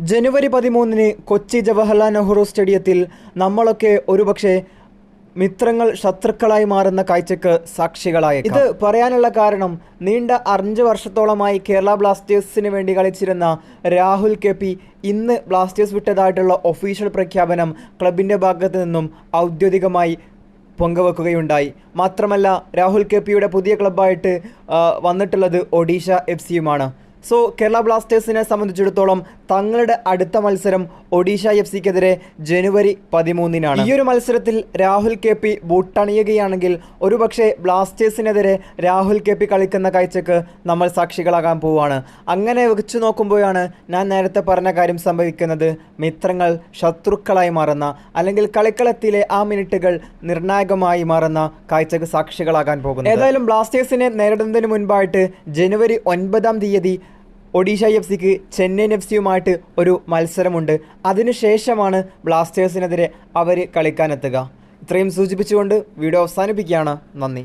ജനുവരി പതിമൂന്നിന് കൊച്ചി ജവഹർലാൽ നെഹ്റു സ്റ്റേഡിയത്തിൽ നമ്മളൊക്കെ ഒരുപക്ഷെ മിത്രങ്ങൾ ശത്രുക്കളായി മാറുന്ന കാഴ്ചക്ക് സാക്ഷികളായി ഇത് പറയാനുള്ള കാരണം നീണ്ട അഞ്ച് വർഷത്തോളമായി കേരള ബ്ലാസ്റ്റേഴ്സിന് വേണ്ടി കളിച്ചിരുന്ന രാഹുൽ കെ പി ഇന്ന് ബ്ലാസ്റ്റേഴ്സ് വിട്ടതായിട്ടുള്ള ഒഫീഷ്യൽ പ്രഖ്യാപനം ക്ലബിന്റെ ഭാഗത്തു നിന്നും ഔദ്യോഗികമായി പങ്കുവെക്കുകയുണ്ടായി. മാത്രമല്ല രാഹുൽ കെ പിയുടെ പുതിയ ക്ലബ്ബായിട്ട് വന്നിട്ടുള്ളത് ഒഡീഷ എഫ് സിയുമാണ്. സോ കേരള ബ്ലാസ്റ്റേഴ്സിനെ സംബന്ധിച്ചിടത്തോളം തങ്ങളുടെ അടുത്ത മത്സരം ഒഡീഷ എഫ് സിക്കെതിരെ ജനുവരി പതിമൂന്നിനാണ്. ഈ ഒരു മത്സരത്തിൽ രാഹുൽ കെ പി ബൂട്ടണിയുകയാണെങ്കിൽ ഒരുപക്ഷെ ബ്ലാസ്റ്റേഴ്സിനെതിരെ രാഹുൽ കെ പി കളിക്കുന്ന കാഴ്ചക്ക് നമ്മൾ സാക്ഷികളാകാൻ പോവുകയാണ്. അങ്ങനെ വെച്ചു നോക്കുമ്പോഴാണ് ഞാൻ നേരത്തെ പറഞ്ഞ കാര്യം സംഭവിക്കുന്നത്. മിത്രങ്ങൾ ശത്രുക്കളായി മാറുന്ന അല്ലെങ്കിൽ കളിക്കളത്തിലെ ആ മിനിറ്റുകൾ നിർണായകമായി മാറുന്ന കാഴ്ചക്ക് സാക്ഷികളാകാൻ പോകുന്നു ഏതായാലും ബ്ലാസ്റ്റേഴ്സിനെ നേരിടുന്നതിന് മുൻപായിട്ട് ജനുവരി ഒൻപതാം തീയതി ഒഡീഷ എഫ് സിക്ക് ചെന്നൈയിൻ എഫ് സിയുമായിട്ട് ഒരു മത്സരമുണ്ട്. അതിനുശേഷമാണ് ബ്ലാസ്റ്റേഴ്സിനെതിരെ അവർ കളിക്കാനെത്തുക. ഇത്രയും സൂചിപ്പിച്ചുകൊണ്ട് വീഡിയോ അവസാനിപ്പിക്കുകയാണ്. നന്ദി.